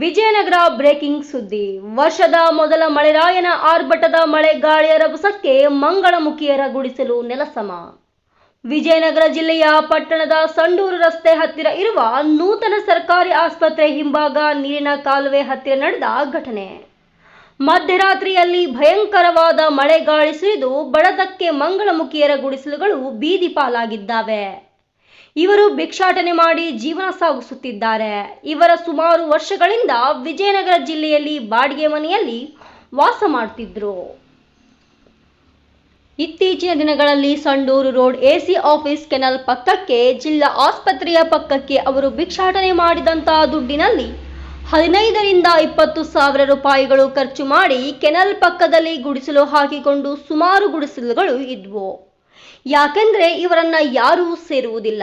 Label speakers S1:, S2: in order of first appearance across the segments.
S1: Vijayanagara breaking ಸುದ್ದಿ. ವರ್ಷದ ಮೊದಲ ಮಳೆರಾಯನ ಆರ್ಭಟದ ಮಳೆ ಗಾಳಿಯ ರಭಸಕ್ಕೆ ಮಂಗಳಮುಖಿಯರ ಗುಡಿಸಲು ನೆಲಸಮ. ವಿಜಯನಗರ ಜಿಲ್ಲೆಯ ಪಟ್ಟಣದ ಸಂಡೂರು ರಸ್ತೆ ಹತ್ತಿರ ಇರುವ ನೂತನ ಸರ್ಕಾರಿ ಆಸ್ಪತ್ರೆ ಹಿಂಭಾಗ ನೀರಿನ ಕಾಲುವೆ ಹತ್ತಿರ ನಡೆದ ಘಟನೆ. ಮಧ್ಯರಾತ್ರಿಯಲ್ಲಿ ಭಯಂಕರವಾದ ಮಳೆ ಗಾಳಿ ಸುರಿದು ಬಡದಕ್ಕೆ ಮಂಗಳಮುಖಿಯರ ಗುಡಿಸಲುಗಳು ಬೀದಿ ಪಾಲಾಗಿದ್ದಾವೆ. ಇವರು ಭಿಕ್ಷಾಟನೆ ಮಾಡಿ ಜೀವನ ಸಾಗಿಸುತ್ತಿದ್ದಾರೆ. ಇವರ ಸುಮಾರು ವರ್ಷಗಳಿಂದ ವಿಜಯನಗರ ಜಿಲ್ಲೆಯಲ್ಲಿ ಬಾಡಿಗೆ ಮನೆಯಲ್ಲಿ ವಾಸ ಮಾಡ್ತಿದ್ರು ಇತ್ತೀಚಿನ ದಿನಗಳಲ್ಲಿ Sandur road AC office canal ಪಕ್ಕಕ್ಕೆ ಜಿಲ್ಲಾ ಆಸ್ಪತ್ರೆಯ ಪಕ್ಕಕ್ಕೆ ಅವರು ಭಿಕ್ಷಾಟನೆ ಮಾಡಿದಂತಹ ದುಡ್ಡಿನಲ್ಲಿ ಹದಿನೈದರಿಂದ ಇಪ್ಪತ್ತು ಸಾವಿರ ರೂಪಾಯಿಗಳು ಖರ್ಚು ಮಾಡಿ ಕೆನಲ್ ಪಕ್ಕದಲ್ಲಿ ಗುಡಿಸಲು ಹಾಕಿಕೊಂಡು ಸುಮಾರು ಗುಡಿಸಲುಗಳು ಇದ್ವು. ಯಾಕೆಂದ್ರೆ ಇವರನ್ನ ಯಾರೂ ಸೇರುವುದಿಲ್ಲ.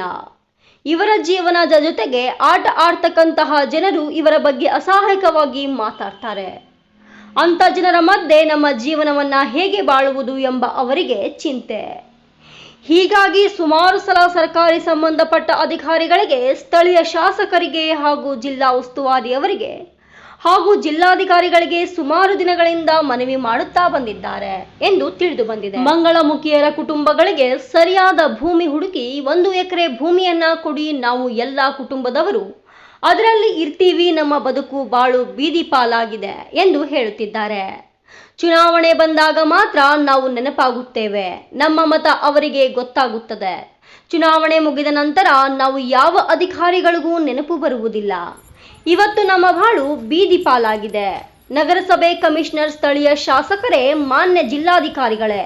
S1: ಇವರ ಜೀವನದ ಜೊತೆಗೆ ಆಟ ಆಡ್ತಕ್ಕಂತಹ ಜನರು ಇವರ ಬಗ್ಗೆ ಅಸಹಾಯಕವಾಗಿ ಮಾತಾಡ್ತಾರೆ. ಅಂತ ಜನರ ಮಧ್ಯೆ ನಮ್ಮ ಜೀವನವನ್ನ ಹೇಗೆ ಬಾಳುವುದು ಎಂಬ ಅವರಿಗೆ ಚಿಂತೆ. ಹೀಗಾಗಿ ಸುಮಾರು ಸಲ ಸರ್ಕಾರಿ ಸಂಬಂಧಪಟ್ಟ ಅಧಿಕಾರಿಗಳಿಗೆ ಸ್ಥಳೀಯ ಶಾಸಕರಿಗೆ ಹಾಗೂ ಜಿಲ್ಲಾ ಉಸ್ತುವಾರಿಯವರಿಗೆ ಹಾಗೂ ಜಿಲ್ಲಾಧಿಕಾರಿಗಳಿಗೆ ಸುಮಾರು ದಿನಗಳಿಂದ ಮನವಿ ಮಾಡುತ್ತಾ ಬಂದಿದ್ದಾರೆ ಎಂದು ತಿಳಿದು ಬಂದಿದೆ. ಮಂಗಳಮುಖಿಯರ ಕುಟುಂಬಗಳಿಗೆ ಸರಿಯಾದ ಭೂಮಿ ಹುಡುಕಿ ಒಂದು ಎಕರೆ ಭೂಮಿಯನ್ನ ಕೊಡಿ, ನಾವು ಎಲ್ಲ ಕುಟುಂಬದವರು ಅದರಲ್ಲಿ ಇರ್ತೀವಿ, ನಮ್ಮ ಬದುಕು ಬಾಳು ಬೀದಿ ಪಾಲಾಗಿದೆ ಎಂದು ಹೇಳುತ್ತಿದ್ದಾರೆ. ಚುನಾವಣೆ ಬಂದಾಗ ಮಾತ್ರ ನಾವು ನೆನಪಾಗುತ್ತೇವೆ. ನಮ್ಮ ಮತ ಅವರಿಗೆ ಗೊತ್ತಾಗುತ್ತದೆ. ಚುನಾವಣೆ ಮುಗಿದ ನಂತರ ನಾವು ಯಾವ ಅಧಿಕಾರಿಗಳಿಗೂ ನೆನಪು ಬರುವುದಿಲ್ಲ. ಇವತ್ತು ನಮ್ಮ ಬಾಳು ಬೀದಿ ಪಾಲಾಗಿದೆ. ನಗರಸಭೆ ಕಮಿಷನರ್ ಸ್ಥಳೀಯ ಶಾಸಕರೇ, ಮಾನ್ಯ ಜಿಲ್ಲಾಧಿಕಾರಿಗಳೇ,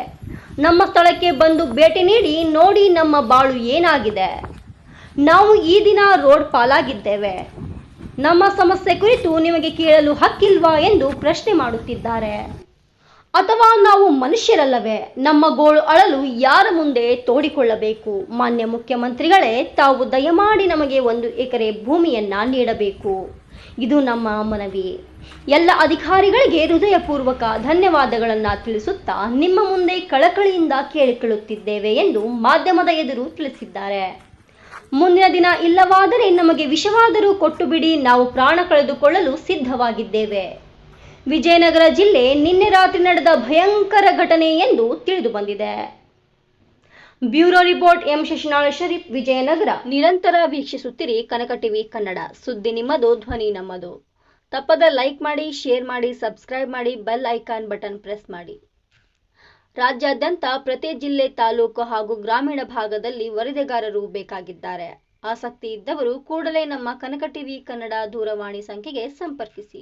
S1: ನಮ್ಮ ಸ್ಥಳಕ್ಕೆ ಬಂದು ಭೇಟಿ ನೀಡಿ ನೋಡಿ ನಮ್ಮ ಬಾಳು ಏನಾಗಿದೆ. ನಾವು ಈ ದಿನ ರೋಡ್ ಪಾಲಾಗಿದ್ದೇವೆ. ನಮ್ಮ ಸಮಸ್ಯೆ ಕುರಿತು ನಿಮಗೆ ಕೇಳಲು ಹಕ್ಕಿಲ್ವಾ ಎಂದು ಪ್ರಶ್ನೆ ಮಾಡುತ್ತಿದ್ದಾರೆ. ಅಥವಾ ನಾವು ಮನುಷ್ಯರಲ್ಲವೇ? ನಮ್ಮ ಗೋಳು ಅಳಲು ಯಾರ ಮುಂದೆ ತೋಡಿಕೊಳ್ಳಬೇಕು? ಮಾನ್ಯ ಮುಖ್ಯಮಂತ್ರಿಗಳೇ, ತಾವು ದಯಮಾಡಿ ನಮಗೆ ಒಂದು ಎಕರೆ ಭೂಮಿಯನ್ನ ನೀಡಬೇಕು. ಇದು ನಮ್ಮ ಮನವಿ. ಎಲ್ಲ ಅಧಿಕಾರಿಗಳಿಗೆ ಹೃದಯಪೂರ್ವಕ ಧನ್ಯವಾದಗಳನ್ನು ತಿಳಿಸುತ್ತಾ ನಿಮ್ಮ ಮುಂದೆ ಕಳಕಳಿಯಿಂದ ಕೇಳಿಕೊಳ್ಳುತ್ತಿದ್ದೇವೆ ಎಂದು ಮಾಧ್ಯಮದ ಎದುರು ತಿಳಿಸಿದ್ದಾರೆ. ಮುಂದಿನ ದಿನ ಇಲ್ಲವಾದರೆ ನಮಗೆ ವಿಷವಾದರೂ ಕೊಟ್ಟು ಬಿಡಿ, ನಾವು ಪ್ರಾಣ ಕಳೆದುಕೊಳ್ಳಲು ಸಿದ್ಧವಾಗಿದ್ದೇವೆ. ವಿಜಯನಗರ ಜಿಲ್ಲೆ ನಿನ್ನೆ ರಾತ್ರಿ ನಡೆದ ಭಯಂಕರ ಘಟನೆ ಎಂದು ತಿಳಿದು ಬಂದಿದೆ. Bureau report M Shashinal Sharif, Vijayanagara. ನಿರಂತರ ವೀಕ್ಷಿಸುತ್ತಿರಿ ಕನಕ ಟಿವಿ ಕನ್ನಡ. ಸುದ್ದಿ ನಿಮ್ಮದು, ಧ್ವನಿ ನಮ್ಮದು. ತಪ್ಪದ ಲೈಕ್ ಮಾಡಿ, ಶೇರ್ ಮಾಡಿ, ಸಬ್ಸ್ಕ್ರೈಬ್ ಮಾಡಿ, ಬೆಲ್ ಐಕಾನ್ ಬಟನ್ ಪ್ರೆಸ್ ಮಾಡಿ. ರಾಜ್ಯಾದ್ಯಂತ ಪ್ರತಿ ಜಿಲ್ಲೆ ತಾಲೂಕು ಹಾಗೂ ಗ್ರಾಮೀಣ ಭಾಗದಲ್ಲಿ ವರದಿಗಾರರು ಬೇಕಾಗಿದ್ದಾರೆ. ಆಸಕ್ತಿ ಇದ್ದವರು ಕೂಡಲೇ ನಮ್ಮ ಕನಕ ಟಿವಿ ಕನ್ನಡ ದೂರವಾಣಿ ಸಂಖ್ಯೆಗೆ ಸಂಪರ್ಕಿಸಿ.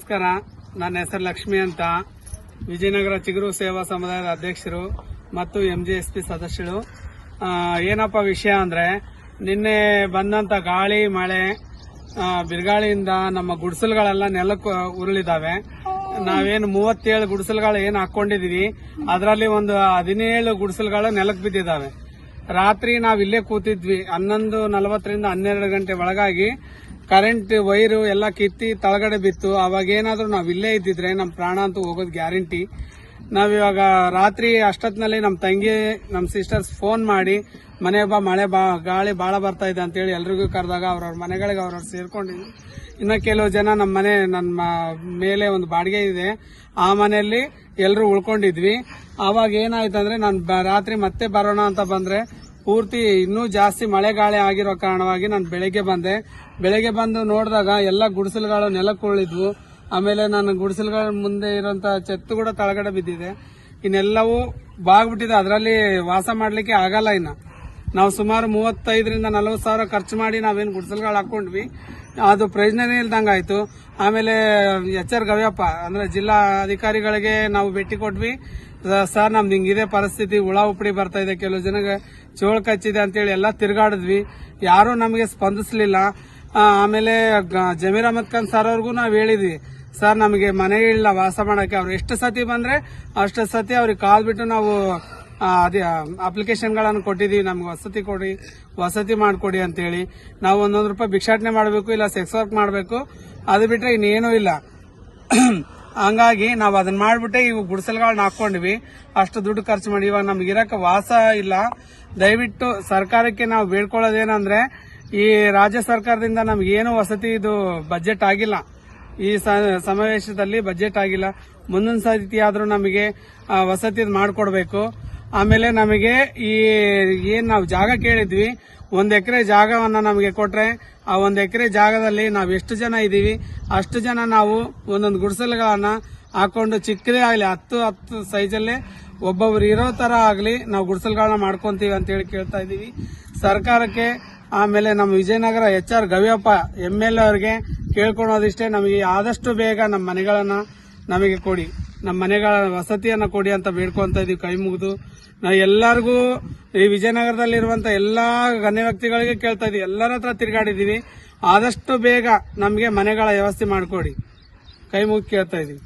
S2: ನಮಸ್ಕಾರ. ನನ್ನ ಹೆಸರು ಲಕ್ಷ್ಮಿ ಅಂತ. ವಿಜಯನಗರ ಚಿಗುರು ಸೇವಾ ಸಮುದಾಯದ ಅಧ್ಯಕ್ಷರು ಮತ್ತು ಎಂ ಜಿ ಎಸ್ ಪಿ ಸದಸ್ಯರು. ಏನಪ್ಪ ವಿಷಯ ಅಂದ್ರೆ, ನಿನ್ನೆ ಬಂದಂತ ಗಾಳಿ, ಮಳೆ ಬಿರುಗಾಳಿಯಿಂದ ನಮ್ಮ ಗುಡಿಸಲುಗಳೆಲ್ಲ ನೆಲಕ್ಕೆ ಉರುಳಿದಾವೆ. ನಾವೇನು ಮೂವತ್ತೇಳು ಗುಡಿಸಲುಗಳು ಏನು ಹಾಕೊಂಡಿದೀವಿ. ಅದರಲ್ಲಿ ಒಂದು ಹದಿನೇಳು ಗುಡಿಸಲುಗಳು ನೆಲಕ್ಕೆ ಬಿದ್ದಿದ್ದಾವೆ ರಾತ್ರಿ ನಾವು ಇಲ್ಲೇ ಕೂತಿದ್ವಿ. ಹನ್ನೊಂದು ನಲವತ್ತರಿಂದ ಹನ್ನೆರಡು ಗಂಟೆ ಒಳಗಾಗಿ ಕರೆಂಟ್ ವೈರು ಎಲ್ಲ ಕಿತ್ತಿ ತಳಗಡೆ ಬಿತ್ತು. ಅವಾಗ ಏನಾದ್ರೂ ನಾವ್ ಇಲ್ಲೇ ಇದ್ದಿದ್ರೆ ನಮ್ ಪ್ರಾಣ ಅಂತೂ ಹೋಗೋದು ಗ್ಯಾರಂಟಿ ನಾವಿವಾಗ ರಾತ್ರಿ ಅಷ್ಟೊತ್ತಿನಲ್ಲಿ ನಮ್ಮ ತಂಗಿ ನಮ್ಮ ಸಿಸ್ಟರ್ಸ್ ಫೋನ್ ಮಾಡಿ, ಮನೆ ಬಾ, ಮಳೆ ಬಾ, ಗಾಳಿ ಭಾಳ ಬರ್ತಾ ಇದೆ ಅಂತೇಳಿ ಎಲ್ರಿಗೂ ಕರೆದಾಗ ಅವ್ರವ್ರ ಮನೆಗಳಿಗೆ ಅವ್ರವ್ರು ಸೇರ್ಕೊಂಡಿದ್ವಿ ಇನ್ನು ಕೆಲವು ಜನ ನಮ್ಮ ಮನೆ ನನ್ನ ಮ- ಮೇಲೆ ಒಂದು ಬಾಡಿಗೆ ಇದೆ. ಆ ಮನೆಯಲ್ಲಿ ಎಲ್ಲರೂ ಉಳ್ಕೊಂಡಿದ್ವಿ. ಆವಾಗ ಏನಾಯ್ತಂದ್ರೆ ನಾನು ಬ- ರಾತ್ರಿ ಮತ್ತೆ ಬರೋಣ ಅಂತ ಬಂದ್ರೆ ಪೂರ್ತಿ ಇನ್ನೂ ಜಾಸ್ತಿ ಮಳೆ ಗಾಳಿ ಆಗಿರೋ ಕಾರಣವಾಗಿ ನಾನು ಬೆಳಗ್ಗೆ ಬಂದೆ. ಬೆಳಗ್ಗೆ ಬಂದು ನೋಡಿದಾಗ ಎಲ್ಲ ಗುಡಿಸಲುಗಳು ನೆಲಕ್ಕೆ ಉಳಿದ್ವು ಆಮೇಲೆ ನನ್ನ ಗುಡಿಸಲುಗಳ ಮುಂದೆ ಇರುವಂತಹ ಚೆತ್ತು ಕೂಡ ತಳಗಡೆ ಬಿದ್ದಿದೆ. ಇನ್ನೆಲ್ಲವೂ ಬಾಗ್ಬಿಟ್ಟಿದೆ. ಅದರಲ್ಲಿ ವಾಸ ಮಾಡಲಿಕ್ಕೆ ಆಗಲ್ಲ ಇನ್ನ. ನಾವು ಸುಮಾರು ಮೂವತ್ತೈದರಿಂದ ನಲವತ್ತು ಸಾವಿರ ಖರ್ಚು ಮಾಡಿ ನಾವೇನು ಗುಡಿಸಲುಗಳು ಹಾಕೊಂಡ್ವಿ ಅದು ಪ್ರಯೋಜನನೇ ಇಲ್ದಂಗೆ ಆಯ್ತು. ಆಮೇಲೆ ಎಚ್ ಆರ್ ಗವ್ಯಪ್ಪ, ಅಂದ್ರೆ ಜಿಲ್ಲಾ ಅಧಿಕಾರಿಗಳಿಗೆ ನಾವು ಭೇಟಿ ಕೊಟ್ವಿ. ಸರ್, ನಮ್ದು ಹಿಂಗಿದೆ ಪರಿಸ್ಥಿತಿ, ಹುಳ ಉಪ್ಪಡಿ ಬರ್ತಾ ಇದೆ, ಕೆಲವು ಜನಗೆ ಚೋಳು ಕಚ್ಚಿದೆ ಅಂತೇಳಿ ಎಲ್ಲ ತಿರುಗಾಡಿದ್ವಿ. ಯಾರೂ ನಮಗೆ ಸ್ಪಂದಿಸಲಿಲ್ಲ. ಆಮೇಲೆ ಜಮೀರ್ ಅಹಮದ್ ಖಾನ್ ಸರ್ ಅವ್ರಿಗೂ ನಾವು ಹೇಳಿದ್ವಿ. ಸರ್, ನಮಗೆ ಮನೆ ಇಲ್ಲ ವಾಸ ಮಾಡೋಕ್ಕೆ. ಅವ್ರು ಎಷ್ಟು ಸತಿ ಬಂದ್ರೆ ಅಷ್ಟು ಸತಿ ಅವ್ರಿಗೆ ಕಾಲ್ ಬಿಟ್ಟು ನಾವು ಅದೇ ಅಪ್ಲಿಕೇಶನ್ಗಳನ್ನು ಕೊಟ್ಟಿದೀವಿ ನಮ್ಗೆ ವಸತಿ ಕೊಡಿ, ವಸತಿ ಮಾಡಿಕೊಡಿ ಅಂತೇಳಿ. ನಾವು ಒಂದೊಂದು ರೂಪಾಯಿ ಭಿಕ್ಷಾಟನೆ ಮಾಡಬೇಕು ಇಲ್ಲ ಸೆಕ್ಸ್ ವರ್ಕ್ ಮಾಡಬೇಕು, ಅದು ಬಿಟ್ರೆ ಇನ್ನೇನೂ ಇಲ್ಲ. ಹಂಗಾಗಿ ನಾವು ಅದನ್ನ ಮಾಡಿಬಿಟ್ಟೆ, ಇವು ಗುಡಿಸಲುಗಳನ್ನ ಹಾಕೊಂಡ್ವಿ ಅಷ್ಟು ದುಡ್ಡು ಖರ್ಚು ಮಾಡಿ, ಇವಾಗ ನಮ್ಗೆ ಇರಕ್ಕೆ ವಾಸ ಇಲ್ಲ. ದಯವಿಟ್ಟು ಸರ್ಕಾರಕ್ಕೆ ನಾವು ಬೇಡ್ಕೊಳ್ಳೋದೇನಂದ್ರೆ, ಈ ರಾಜ್ಯ ಸರ್ಕಾರದಿಂದ ನಮ್ಗೆ ಏನು ವಸತಿ ಇದು ಬಜೆಟ್ ಆಗಿಲ್ಲ. ಈ ಸಮಾವೇಶದಲ್ಲಿ ಬಜೆಟ್ ಆಗಿಲ್ಲ. ಮುಂದಿನ ಸತಿ ಆದರೂ ನಮಗೆ ವಸತಿ ಮಾಡಿಕೊಡ್ಬೇಕು. ಆಮೇಲೆ ನಮಗೆ ಈ ಏನ್ ನಾವು ಜಾಗ ಕೇಳಿದ್ವಿ, ಒಂದ್ ಎಕರೆ ಜಾಗವನ್ನ ನಮಗೆ ಕೊಟ್ರೆ, ಆ ಒಂದ್ ಎಕರೆ ಜಾಗದಲ್ಲಿ ನಾವು ಎಷ್ಟು ಜನ ಇದೀವಿ, ಅಷ್ಟು ಜನ ನಾವು ಒಂದೊಂದು ಗುಡಿಸಲುಗಳನ್ನ ಹಾಕೊಂಡು ಚಿಕ್ಕದೇ ಆಗಲಿ, ಹತ್ತು ಹತ್ತು ಸೈಜಲ್ಲೇ ಒಬ್ಬೊಬ್ರು ಇರೋ ತರ ಆಗಲಿ ನಾವು ಗುಡಿಸಲುಗಳನ್ನ ಮಾಡ್ಕೊಂತೀವಿ ಅಂತ ಹೇಳಿ ಕೇಳ್ತಾ ಇದೀವಿ. ಸರ್ಕಾರಕ್ಕೆ, ಆಮೇಲೆ ನಮ್ಮ Vijayanagara H R Gaviyappa M L A ಅವರಿಗೆ ಕೇಳ್ಕೊಳೋದಿಷ್ಟೇ ನಮಗೆ ಆದಷ್ಟು ಬೇಗ ನಮ್ಮ ಮನೆಗಳನ್ನ ನಮಗೆ ಕೊಡಿ. ನಮ್ಮ ಮನೆಗಳ ವಸತಿಯನ್ನ ಕೊಡಿ ಅಂತ ಬೇಡ್ಕೊಂತ ಇದೀವಿ, ಕೈ ಮುಗಿದು. ನಾ ಎಲ್ಲರಿಗೂ ಈ ವಿಜಯನಗರದಲ್ಲಿರುವಂತ ಎಲ್ಲಾ ಗಣ್ಯ ವ್ಯಕ್ತಿಗಳಿಗೆ ಕೇಳ್ತಾ ಇದೀವಿ. ಎಲ್ಲರ ಹತ್ರ ತಿರುಗಾಡಿದೀವಿ. ಆದಷ್ಟು ಬೇಗ ನಮಗೆ ಮನೆಗಳ ವ್ಯವಸ್ಥೆ ಮಾಡಿಕೊಡಿ. ಕೈ ಮುಗಿ ಕೇಳ್ತಾ ಇದೀವಿ.